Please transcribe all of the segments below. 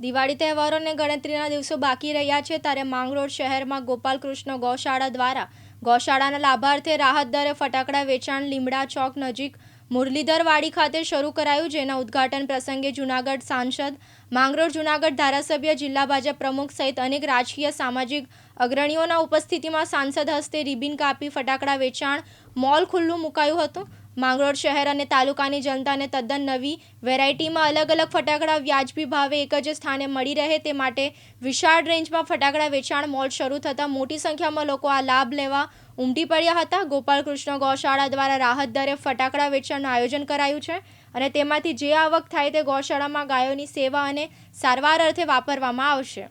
દિવાળી તહેવારોને ગણતરીના દિવસો બાકી રહ્યા છે. ત્યારે માંગરોળ શહેરમાં ગોપાલકૃષ્ણ ગૌશાળા દ્વારા ગૌશાળાના લાભાર્થે રાહત દરે ફટાકડા વેચાણ લીમડા ચોક નજીક મુરલીધરવાડી ખાતે શરૂ કરાયું, જેના ઉદ્ઘાટન પ્રસંગે જૂનાગઢ સાંસદ, માંગરોળ જૂનાગઢ ધારાસભ્ય, જિલ્લા ભાજપ પ્રમુખ સહિત અનેક રાજકીય સામાજિક અગ્રણીઓના ઉપસ્થિતિમાં સાંસદ હસ્તે રિબિન કાપી ફટાકડા વેચાણ મોલ ખુલ્લું મુકાયું હતું. માંગરોળ શહેર અને તાલુકાની જનતાને તદ્દન નવી વેરાયટીમાં અલગ અલગ ફટાકડા વ્યાજબી ભાવે એક જ સ્થાને મળી રહે તે માટે વિશાળ રેન્જમાં ફટાકડા વેચાણ મોલ શરૂ થતાં મોટી સંખ્યામાં લોકો આ લાભ લેવા ઉમટી પડ્યા હતા. ગોપાલકૃષ્ણ ગૌશાળા દ્વારા રાહત દરે ફટાકડા વેચાણનું આયોજન કરાયું છે અને તેમાંથી જે આવક થાય તે ગૌશાળામાં ગાયોની સેવા અને સારવાર અર્થે વાપરવામાં આવશે.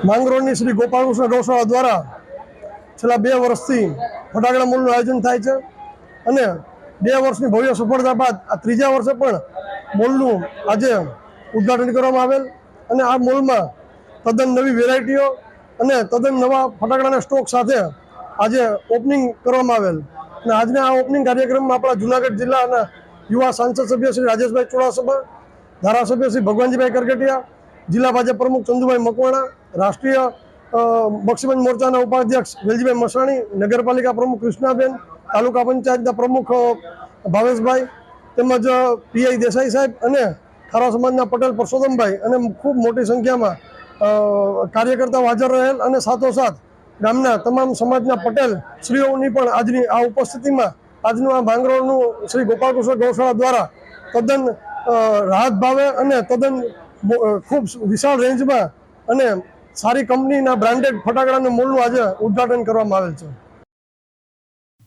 માંગરોળની શ્રી ગોપાલકૃષ્ણ ગૌશાળા દ્વારા છેલ્લા બે વર્ષથી ફટાકડા મૂળનું આયોજન થાય છે. અને બે વર્ષની ભવ્ય સફળતા બાદ આ ત્રીજા વર્ષે પણ મોલનું આજે ઉદ્ઘાટન કરવામાં આવેલ અને આ મોલમાં તદ્દન નવી વેરાયટીઓ અને તદ્દન નવા ફટાકડાના સ્ટોક સાથે આજે ઓપનિંગ કરવામાં આવેલ. અને આજના આ ઓપનિંગ કાર્યક્રમમાં આપણા જુનાગઢ જિલ્લાના યુવા સાંસદ સભ્ય શ્રી રાજેશભાઈ ચુડાસમા, ધારાસભ્ય શ્રી ભગવાનજીભાઈ કરકટિયા જિલ્લા ભાજપ પ્રમુખ ચંદુભાઈ મકવાણા, રાષ્ટ્રીય બક્ષીબંધ મોરચાના ઉપાધ્યક્ષ વેલજીભાઈ મસાણી, નગરપાલિકા પ્રમુખ કૃષ્ણાબેન તાલુકા પંચાયતના પ્રમુખ ભાવેશભાઈ તેમજ પીઆઈ દેસાઈ સાહેબ અને ખારા સમાજના પટેલ પરસોત્તમભાઈ અને ખૂબ મોટી સંખ્યામાં કાર્યકર્તાઓ હાજર રહેલ અને સાથોસાથ ગામના તમામ સમાજના પટેલ શ્રીઓની પણ આજની આ ઉપસ્થિતિમાં આજનું આ માંગરોળનું શ્રી ગોપાલકૃષ્ણ ગૌશાળા દ્વારા તદ્દન રાહત ભાવે અને તદ્દન ખૂબ વિશાળ રેન્જમાં અને સારી કંપનીના બ્રાન્ડેડ ફટાકડાના મૂળનું આજે ઉદ્ઘાટન કરવામાં આવેલ છે.